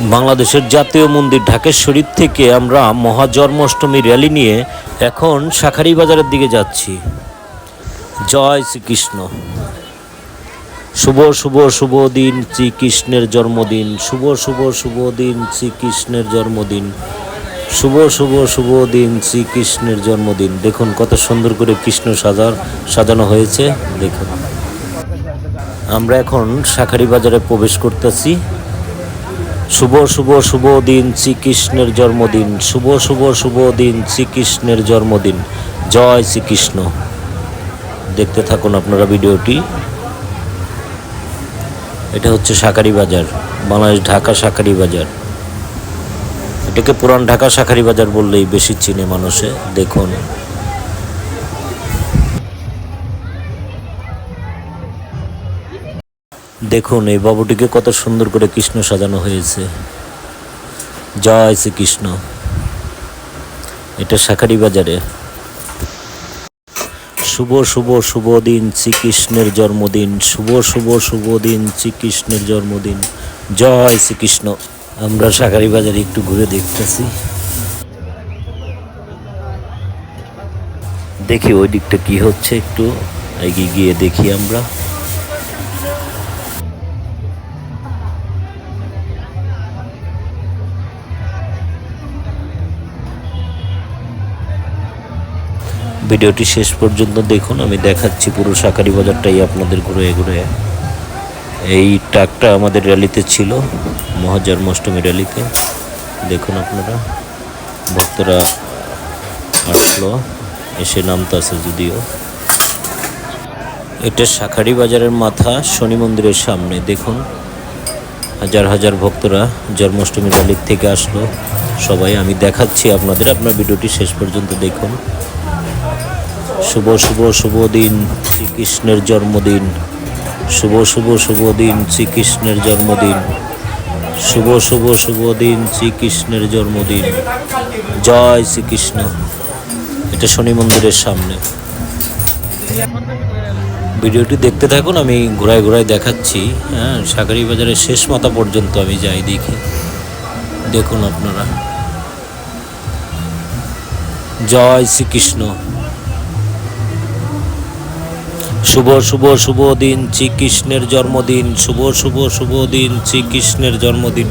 বাংলাদেশের জাতীয় মন্দির ঢাকেশ্বরীর থেকে আমরা মহাজন্মাষ্টমী র্যালি নিয়ে এখন শাখারি বাজারের দিকে যাচ্ছি। জয় শ্রীকৃষ্ণ। শুভ শুভ শুভ দিন শ্রীকৃষ্ণের জন্মদিন। শুভ শুভ শুভ দিন শ্রীকৃষ্ণের জন্মদিন। শুভ শুভ শুভ দিন শ্রীকৃষ্ণের জন্মদিন। দেখুন কত সুন্দর করে কৃষ্ণ সাজার, সাজানো হয়েছে। দেখুন। আমরা এখন শাখারি বাজারে প্রবেশ করতেছি। শুভ শুভ শুভ দিন, শ্রীকৃষ্ণের জন্মদিন। শুভ শুভ শুভ দিন, শ্রীকৃষ্ণের জন্মদিন। জয় শ্রীকৃষ্ণ। দেখতে থাকুন আপনারা ভিডিওটি। এটা হচ্ছে শাকারি বাজার, বাংলাদেশ ঢাকা শাকারি বাজার। এটাকে পুরান ঢাকা শাকারি বাজার বললেই বেশি চিনে মানুষে। দেখুন। দেখুন, এই বাবুটিকে কত সুন্দর করে কৃষ্ণ সাজানো হয়েছে। জয় শ্রীকৃষ্ণ। এটা শাকারি বাজারে। শুভ শুভ শুভ দিন শ্রীকৃষ্ণের জন্মদিন। শুভ শুভ শুভ দিন শ্রীকৃষ্ণের জন্মদিন। জয় শ্রীকৃষ্ণ। আমরা শাকারি বাজারে একটু ঘুরে দেখতেছি। দেখি ওই দিকটা কি হচ্ছে একটু। এগিয়ে গিয়ে দেখি আমরা। ভিডিওটি শেষ পর্যন্ত দেখুন, আমি দেখাচ্ছি পুরো শাকারি বাজারটাই আপনাদের ঘুরে ঘুরে। এই ট্রাকটা আমাদের র্যালিতে ছিল মহাজন্মাষ্টমী র্যালিতে। দেখুন আপনারা, ভক্তরা আসলো, এসে নামতাছে যদিও। এটা শাখারি বাজারের মাথা, শনি মন্দিরের সামনে। দেখুন, হাজার হাজার ভক্তরা জন্মাষ্টমী র্যালির থেকে আসলো। সবাই, আমি দেখাচ্ছি আপনাদের, আপনার ভিডিওটি শেষ পর্যন্ত দেখুন। শুভ শুভ শুভ দিন, শ্রীকৃষ্ণের জন্মদিন। শুভ শুভ শুভ দিন, শ্রীকৃষ্ণের জন্মদিন। শুভ শুভ শুভ দিন, শ্রীকৃষ্ণের জন্মদিন। জয় শ্রীকৃষ্ণ। এটা শনি মন্দিরের সামনে। ভিডিওটি দেখতে থাকুন, আমি ঘোরায় ঘোরায় দেখাচ্ছি। হ্যাঁ সাগরি বাজারের শেষ মাথা পর্যন্ত আমি যাই দেখি। দেখুন আপনারা। জয় শ্রীকৃষ্ণ। শুভ শুভ শুভ দিন শ্রীকৃষ্ণের জন্মদিন শুভ শুভ শুভ দিন শ্রীকৃষ্ণের জন্মদিন।